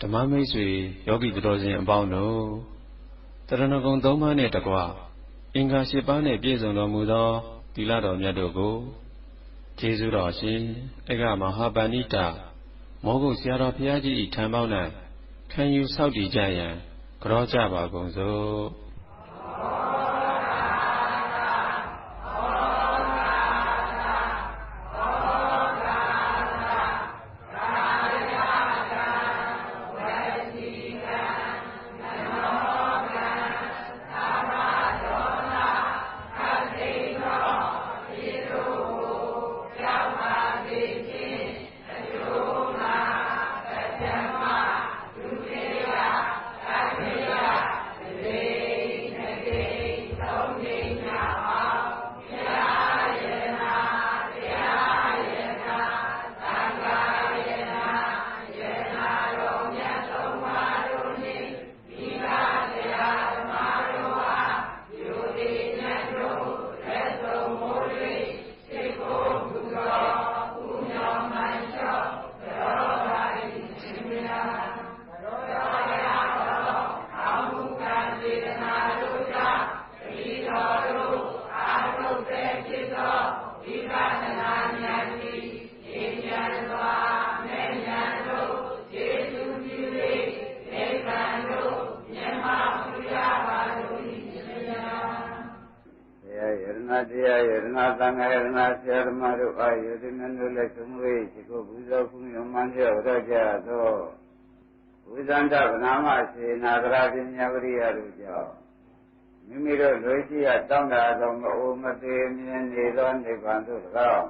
ဓမ္မမိတ်ဆွေယောဂီတော်စင်အပေါင်းတို့တရဏဂုံသုံးပါးနဲ့တကွအင်္ဂါ၈ပါးနဲ့ပြည့်စုံတော်မူသောသီလတော်မြတ်တို့ကိုကျေးဇူးတော်ရှင်အကမဟာပဏိတမောဂုတ်ဆရာတော်ဘုရားကြီးဤထံပေါင်း၌ခံယူဆောက်တည်ကြရန်ကြောကြပါကုန်စို့ တရားယရနာသံဃာယရနာဆရာဓမ္မတို့အာယုဒိနတို့လည်းသုံးဝေးဒီကိုဘုရားခုမြမန်းပြောရကြသောဝိဇန္တဗနာမရှိနာဂရာပညာဝရိယတို့ကြောင့်မိမိတို့လွေရှိရတောင်းတာသောမအိုမသေးမြင်နေသောနိဗ္ဗာန်သို့၎င်း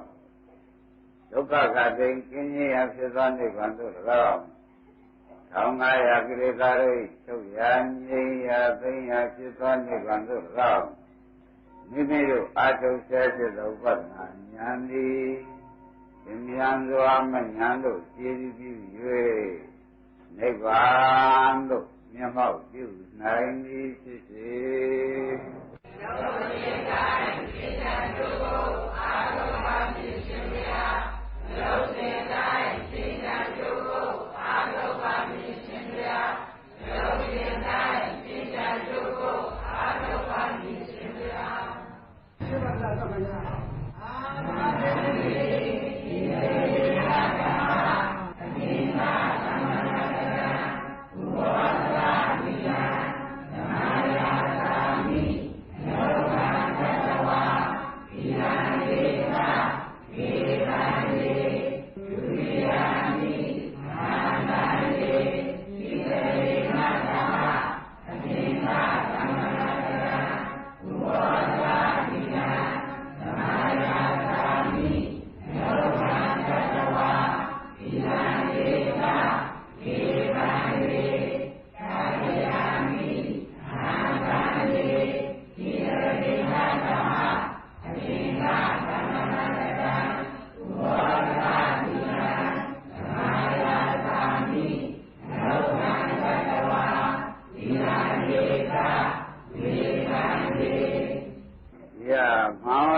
ဒုက္ခကတိန်ကင်းခြင်းရဖြစ်သောနိဗ္ဗာန်သို့၎င်းထောင်ငါရကိလေသာတို့ချုပ်ရငြိမ်းရသိမ်းရဖြစ်သောနိဗ္ဗာန်သို့၎င်း မိမိတို့အာထုဆဲဖြစ်သောဥပဒနာဉာဏ်သည်သင်မြန်စွာမဉာဏ်တို့ကြည်ပြီး၍နိဗ္ဗာန်သို့မျက်မှောက်ပြုနိုင်သည်ဖြစ်စေသောတိတိုင်းစိတ်ဓာ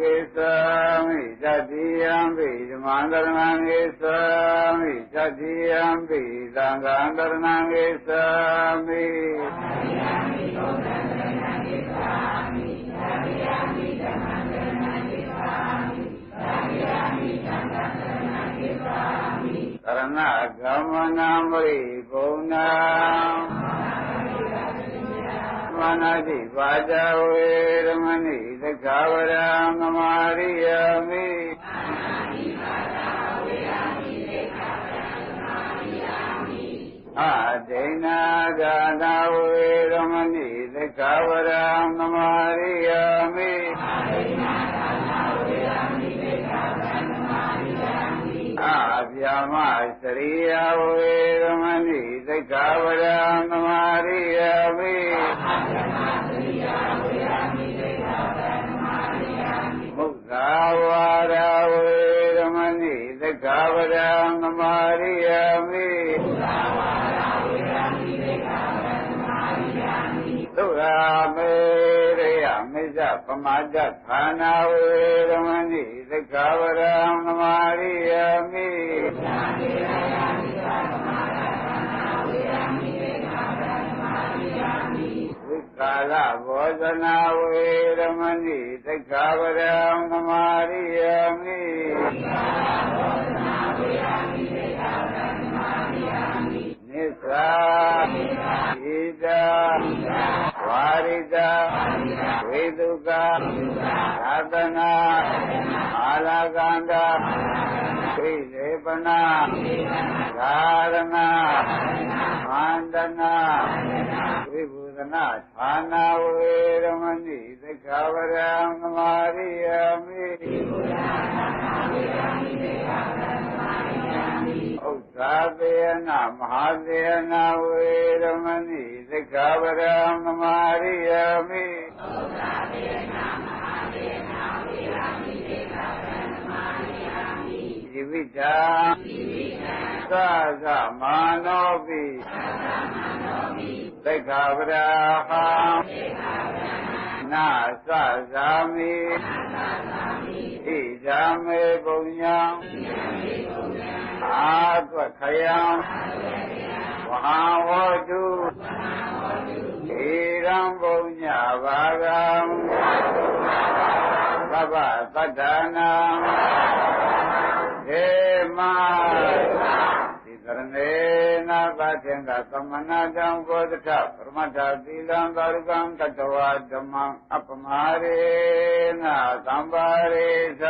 ကိသမိမိသတိယံပိဓမ္မန္တရဏံဧသမိသတိယံပိသံဃံတရဏံဧသမိသရဏဂမနံမရိဘုံနာမ နာတိပါဇဝေရမဏိသက္ခဝရံသမာရိယမိအဒိဏဂာနဝေရမဏိသက္ခဝရံသမာရိယမိအဗျာမစရိယဝေရမဏိသက္ခဝရံသမာ သုရာမေရိယမိစ္ဆပမာဒဌာနာဝေရမဏိသက္ခဝရံသမာရိယမိဝိကာလဘောဇနာဝေရမဏိသက္ခဝရံသမာရိယမိနိစ္စဣဒာဝါရိတ ဝေတုကသာသနာအာလကန္တာဝိသေပနာဓာရဏမန္တနာဝိဘူဒနာဌာနာဝေရမဏိသက္ခဝရံသမာရိယမိဥစ္စာသေနမဟာသေနဝေရမဏိသက္ခဝရံသမာ ရိယမိဒီဝိတာသသမာနောပိသက္ခဝရဟံနာသဇာမိဣဇာမေပုံညာအာသွခယံဝဟံဝတု ဣရံပုံညာဘာဂံသဗ္ဗသတ္တနာဒေမဒီသရဏေနာသတေင္ကသမဏတံဘောဓထပရမတ္ထသီလံသာရုကံကတဝဓမ္မံအပမရေနသံပါရိသ